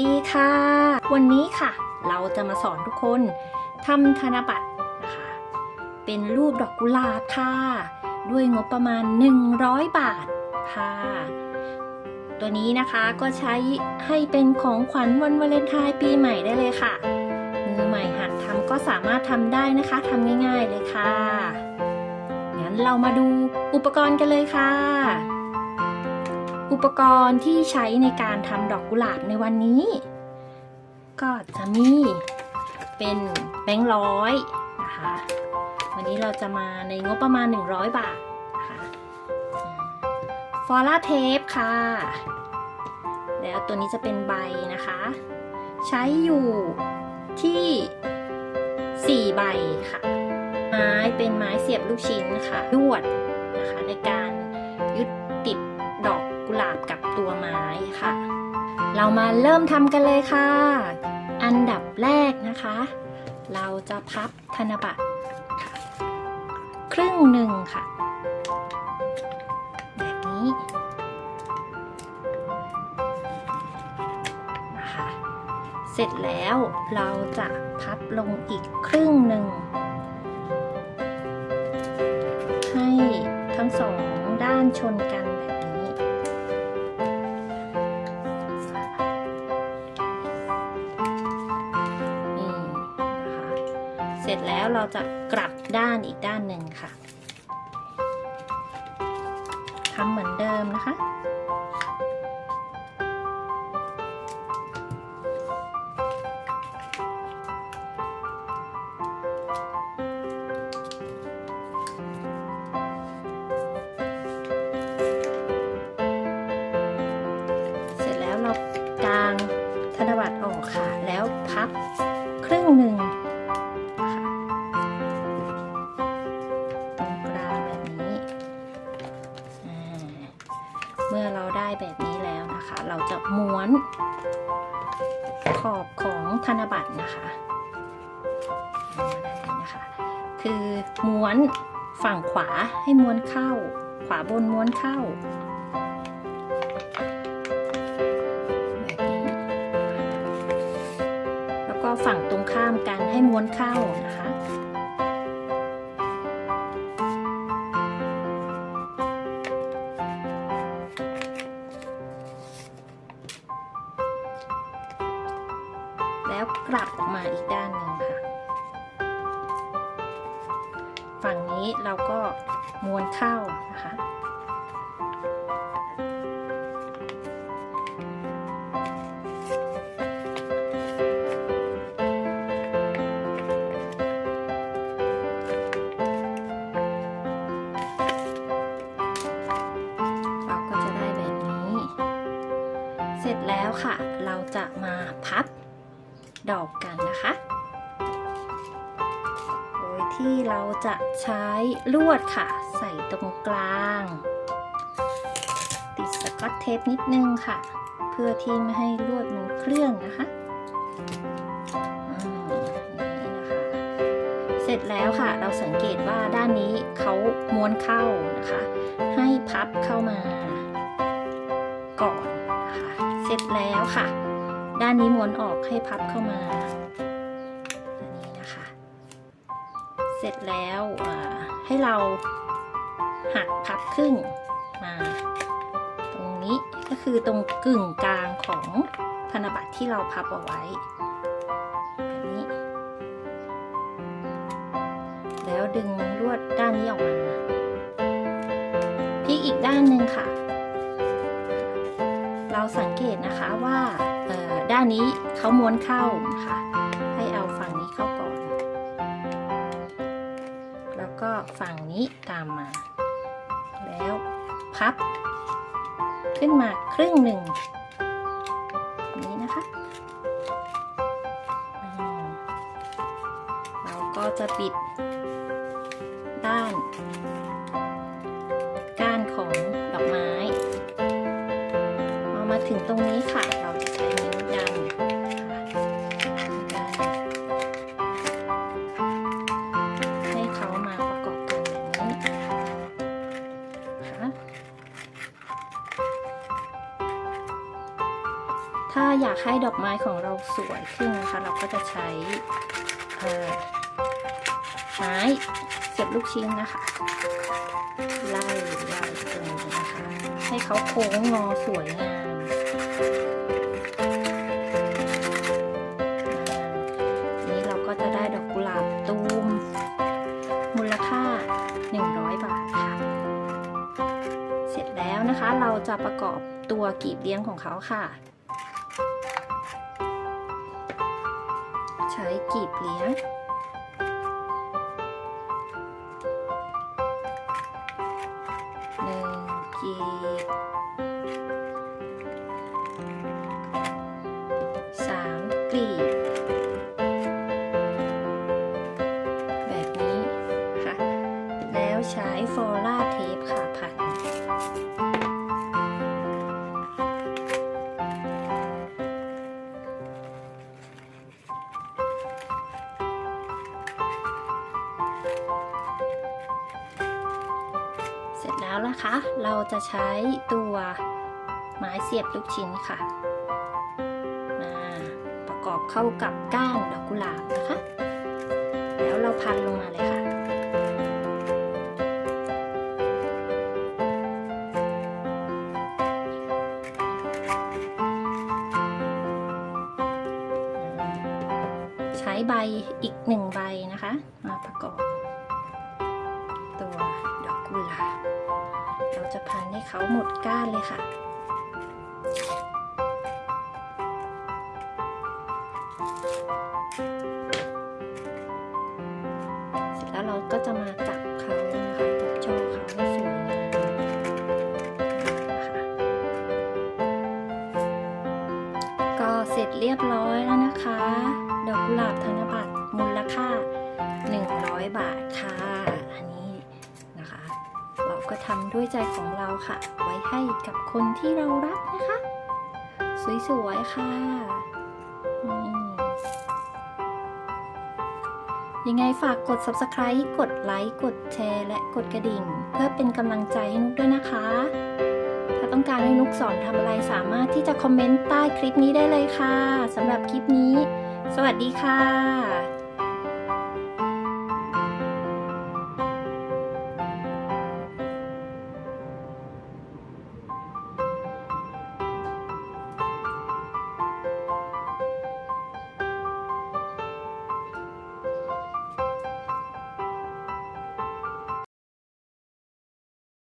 ดีค่ะ วันนี้ค่ะ เราจะมาสอนทุกคนทำธนบัตรนะคะ เป็นรูปดอกกุหลาบค่ะ ด้วยงบประมาณ 100 บาทค่ะ ตัวนี้นะคะก็ใช้ให้เป็นของขวัญวันวาเลนไทน์ปีใหม่ได้เลยค่ะ มือใหม่หัดทำก็สามารถทำได้นะคะทำง่ายๆเลยค่ะ งั้นเรามาดูอุปกรณ์กันเลยค่ะ อุปกรณ์ที่ใช้ในการทำดอกกุหลาบในวันนี้ ก็จะมีเป็นแบงค์ร้อยนะคะ วันนี้เราจะมาในงบประมาณ 100 บาทนะคะฟอร่าเทปค่ะ แล้วตัวนี้จะเป็นใบนะคะ ใช้อยู่ที่ 4 ใบค่ะ ไม้เป็นไม้เสียบลูกชิ้นค่ะลวดนะคะในการ ตัวไม้ค่ะ เรามาเริ่มทำกันเลยค่ะ อันดับแรกนะคะ เราจะพับธนบัตรครึ่งหนึ่งค่ะ แบบนี้นะคะเสร็จแล้วเราจะพับลงอีกครึ่งหนึ่ง ให้ทั้งสองด้านชนกัน เราจะกลับด้านอีกด้านหนึ่งค่ะทำเหมือนเดิมนะคะ มื่อเราได้แบบนี้แล้วนะคะ เราจะม้วนขอบของธนบัตรนะคะนะคะ คือม้วนฝั่งขวาให้ม้วนเข้า ขวาบนม้วนเข้าแบบนี้แล้วก็ฝั่งตรงข้ามกันให้ม้วนเข้านะคะาอีกด้านหนึ่งค่ะ ฝั่งนี้เราก็ม้วนเข้านะคะเราก็จะได้แบบนี้เสร็จแล้วค่ะ เราจะมาพับ ดอกกันนะคะ โดยที่เราจะใช้ลวดค่ะ ใส่ตรงกลาง ติดสกอตเทปนิดนึงค่ะ เพื่อที่ไม่ให้ลวดมันเคลื่อนนะคะอืมอย่างนะคะเสร็จแล้วค่ะ เราสังเกตว่าด้านนี้เขาม้วนเข้านะคะ ให้พับเข้ามาก่อนนะคะเสร็จแล้วค่ะ ด้านนี้ม้วนออกให้พับเข้ามาอันนี้นะคะ เสร็จแล้วให้เราหักพับครึ่งมาตรงนี้ก็คือตรงกึ่งกลางของธนบัตรที่เราพับเอาไว้แบบนี้ แล้วดึงลวดด้านนี้ออกมาพลิกอีกด้านหนึ่งค่ะ เราสังเกตนะคะว่า ด้านนี้เขาม้วนเข้านะคะ ให้เอาฝั่งนี้เข้าก่อน แล้วก็ฝั่งนี้ตามมา แล้วพับ ขึ้นมาครึ่งหนึ่งนี้นะคะเราก็จะปิดด้านก้านของดอกไม้พอมาถึงตรงนี้ค่ะ ถ้าอยากให้ดอกไม้ของเราสวยขึ้นนะคะ เราก็จะใช้ไม้เสียบลูกชิ้นนะคะ ไล่ไล่ตรงนี้นะคะ ให้เขาโค้งงอสวยงามนี้เราก็จะได้ดอกกุหลาบตูม มูลค่า 100 บาทค่ะ เสร็จแล้วนะคะเราจะประกอบตัวกีบเลี้ยงของเขาค่ะ ใช้กีบเลี้ยงหนึ่งกีบสามกลีบแบบนี้ค่ะ แล้วใช้โฟล่าเทปค่ะพัน สร็จแล้วนะคะ เราจะใช้ตัวไม้เสียบลูกชิ้นค่ะ มาประกอบเข้ากับก้านดอกกุหลาบนะคะ แล้วเราพันลงมาเลยค่ะ ใช้ใบอีกหนึ่งใบนะคะ มาประกอบ จะพันให้เขาหมดก้านเลยค่ะ เสร็จแล้วเราก็จะมาจับเขานะคะจับจอเขาให้สวยงามนะคะก็เสร็จเรียบร้อยแล้วนะคะ ดอกกุหลาบธนบัตรมูลค่า 100 บาท ก็ทำด้วยใจของเราค่ะ ไว้ให้กับคนที่เรารักนะคะ สวยๆ ค่ะ ยังไงฝากกด subscribe กดไลค์ กดแชร์ และกดกระดิ่ง เพื่อเป็นกำลังใจให้นุกด้วยนะคะ ถ้าต้องการให้นุกสอนทำอะไรสามารถที่จะคอมเมนต์ใต้คลิปนี้ได้เลยค่ะสำหรับคลิปนี้ สวัสดีค่ะ